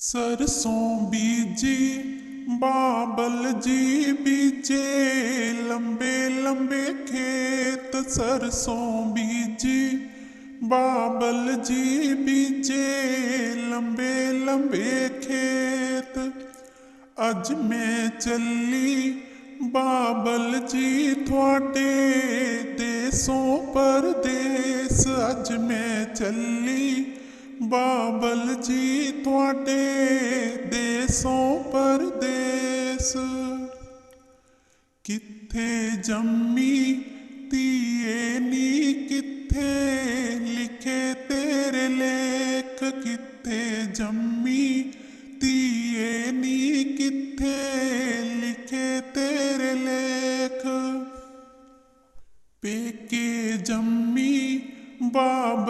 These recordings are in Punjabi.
ਸਰਸੋਂ ਬੀਜੀ, ਬਾਬਲ ਜੀ ਬੀਜੇ, ਲੰਬੇ ਲੰਬੇ ਖੇਤ ਸਰਸੋਂ ਬੀਜੀ, ਬਾਬਲ ਜੀ ਬੀਜੇ, ਲੰਬੇ ਲੰਬੇ ਖੇਤ। ਅੱਜ ਮੈਂ ਚੱਲੀ ਬਾਬਲ ਜੀ ਤੁਹਾਡੇ ਦੇਸੋਂ ਪਰਦੇਸ, ਅੱਜ ਮੈਂ ਚੱਲੀ ਬਾਬਲ ਜੀ ਤੁਹਾਡੇ ਦੇਸੋਂ ਪਰਦੇਸ। ਕਿੱਥੇ ਜੰਮੀ ਧੀਏ ਨੀ, ਕਿੱਥੇ ਲਿਖੇ ਤੇਰੇ ਲੇਖ, ਕਿੱਥੇ ਜੰਮੀ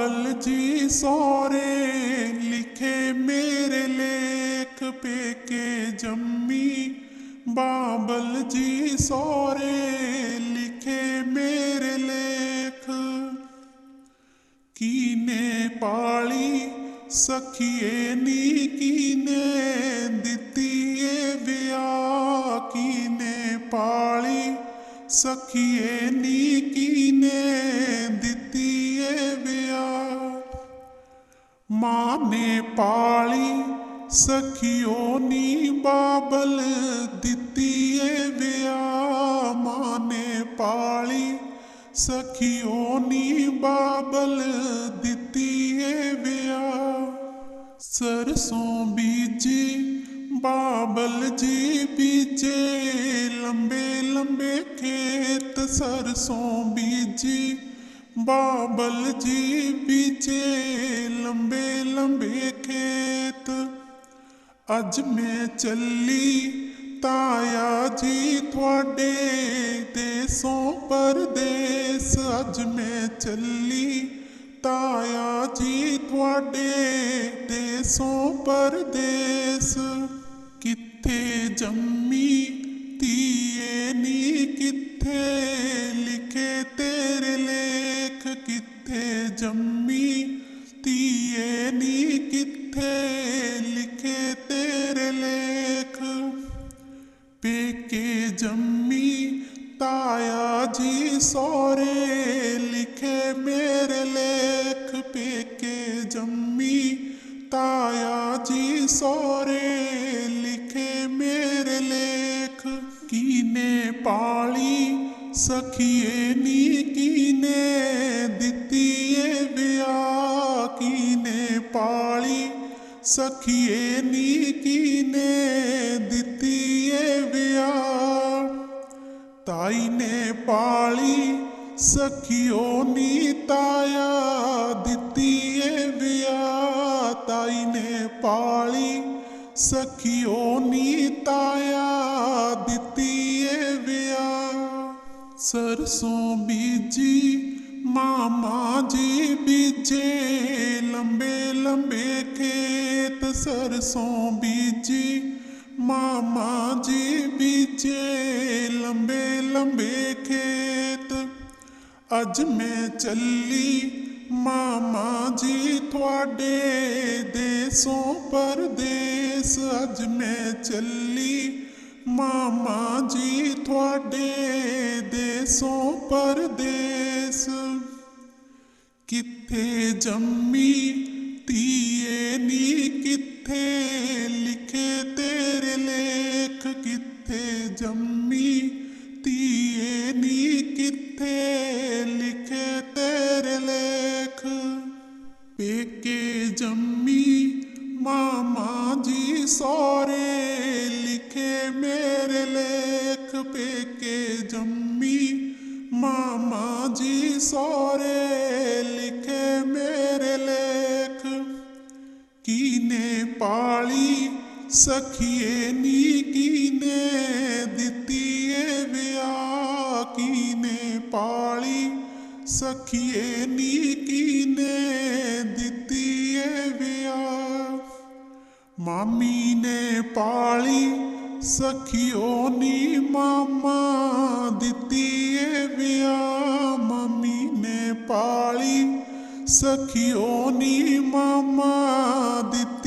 ਬਾਬਲ ਜੀ ਸੋਰੇ ਲਿਖੇ ਮੇਰੇ ਲੇਖ ਪੇਕੇ ਜੰਮੀ। ਬਾਬਲ ਜੀ ਸੋਰੇ ਲਿਖੇ ਮੇਰੇ ਲੇਖ। ਕੀਨੇ ਪਾਲੀ ਸਖੀਏ ਨੀ, ਕੀਨੇ ਦਿੱਤੀ ਏ ਵਿਆਹ। ਕੀਨੇ ਪਾਲੀ ਸਖੀਏ ਨੀ, ਕੀ ਸਖੀਓ, ਨੀ ਬਾਬਲ ਦਿੱਤੀ ਏ ਵਿਆਹ ਮਾਂ ਨੇ ਪਾਲੀ। ਸਖੀਓ, ਨੀ ਬਾਬਲ ਦਿੱਤੀ ਏ ਵਿਆਹ। ਸਰਸੋਂ ਬੀਜੀ, ਬਾਬਲ ਜੀ ਬੀਜੇ। ਲੰਬੇ ਲੰਬੇ ਖੇਤ ਸਰਸੋਂ ਬੀਜੀ, ਬਾਬਲ ਜੀ ਬੀਜੇ। ਲੰਬੇ ਲੰਬੇ ਖੇਤ ਅੱਜ ਮੈਂ ਚੱਲੀ ਤਾਇਆ ਜੀ ਤੁਹਾਡੇ ਦੇਸੋਂ ਪਰਦੇਸ। ਅੱਜ ਮੈਂ ਚੱਲੀ ਤਾਇਆ ਜੀ ਤੁਹਾਡੇ ਦੇਸੋਂ ਪਰਦੇਸ। ਕਿੱਥੇ ਜੰਮੀ ਧੀਏ ਨੀ ਕਿੱਥੇ? ਮੇਰੇ ਲੇਖ ਪੇਕੇ ਜੰਮੀ, ਤਾਇਆ ਜੀ ਸੋਰੇ ਲਿਖੇ ਮੇਰੇ ਲੇਖ। ਕੀਨੇ ਪਾਲੀ, ਸਖੀਏ ਨੀ ਕੀਨੇ ਦਿੱਤੀ ਏ ਵਿਆਹ। ਕੀਨੇ ਪਾਲੀ, ਸਖੀਏ ਨੀ ਕੀਨੇ ਦਿੱਤੀ ਏ ਵਿਆਹ। ਤਾਈ ਨੇ ਪਾਲੀ ਸਖੀਓ ਨੀ ਤਾਇਆ ਦਿੱਤੀ ਏ ਵਿਆਹ ਤਾਈ ਨੇ ਪਾਲੀ। ਸਖੀਓ ਨੀ ਤਾਇਆ ਦਿੱਤੀ ਏ ਵਿਆਹ। ਸਰਸੋਂ ਬੀਜੀ, ਮਾਮਾ ਜੀ ਬੀਜੇ। ਲੰਬੇ ਲੰਬੇ ਖੇਤ ਸਰਸੋਂ ਬੀਜੀ, ਮਾਮਾ ਜੀ ਬੀਜੇ। ਲੰਬੇ ਲੰਬੇ ਖੇਤ ਅੱਜ ਮੈਂ ਚੱਲੀ, ਮਾਮਾ ਜੀ ਤੁਹਾਡੇ ਦੇਸੋਂ ਪਰਦੇਸ। ਅੱਜ ਮੈਂ ਚੱਲੀ, ਮਾਮਾ ਜੀ ਤੁਹਾਡੇ ਦੇਸੋਂ ਪਰਦੇਸ। ਕਿੱਥੇ ਜੰਮੀ ਧੀਏ ਨੀ, ਕਿੱਥੇ ਲਿਖੇ ਤੇਰੇ ਲੇਖ, ਕਿੱਥੇ ਜੰਮੀ ਸੋਰੇ ਲਿਖੇ ਮੇਰੇ ਲੇਖ ਪੇਕੇ ਜੰਮੀ। ਮਾਮਾ ਜੀ ਸੋਰੇ ਲਿਖੇ ਮੇਰੇ ਲੇਖ। ਕੀਨੇ ਪਾਲੀ ਸਖੀਏ ਨੀ, ਕੀਨੇ ਦਿੱਤੀ ਏ ਵਿਆਹ। ਕੀਨੇ ਪਾਲੀ ਸਖੀਏ ਨੀ, ਕੀਨੇ ਮਾਮੀ ਨੇ ਪਾਲੀ, ਸਖੀਓ ਨੀ ਮਾਮਾ ਦਿੱਤੀ ਏ ਵਿਆਹ। ਮਾਮੀ ਨੇ ਪਾਲੀ, ਸਖੀਓ ਨੀ ਮਾਮਾ ਦਿੱਤੀ